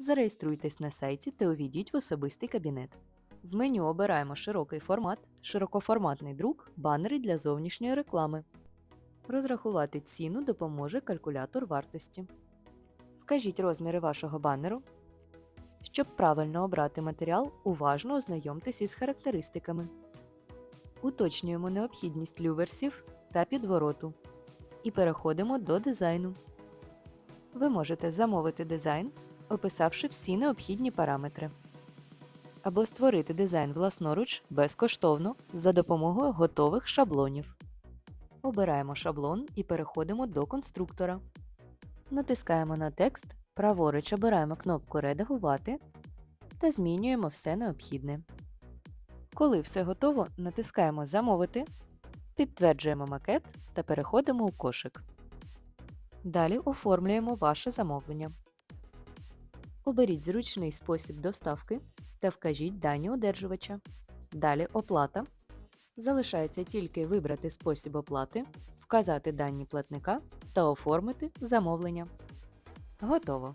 Зареєструйтесь на сайті та увійдіть в особистий кабінет. В меню обираємо широкий формат, широкоформатний друк, банери для зовнішньої реклами. Розрахувати ціну допоможе калькулятор вартості. Вкажіть розміри вашого банеру. Щоб правильно обрати матеріал, уважно ознайомтесь із характеристиками. Уточнюємо необхідність люверсів та підвороту. І переходимо до дизайну. Ви можете замовити дизайн, описавши всі необхідні параметри. Або створити дизайн власноруч безкоштовно за допомогою готових шаблонів. Обираємо шаблон і переходимо до конструктора. Натискаємо на текст, праворуч обираємо кнопку Редагувати та змінюємо все необхідне. Коли все готово, натискаємо Замовити, підтверджуємо макет та переходимо у кошик. Далі оформлюємо ваше замовлення. Оберіть зручний спосіб доставки та вкажіть дані одержувача. Далі оплата. Залишається тільки вибрати спосіб оплати, вказати дані платника та оформити замовлення. Готово!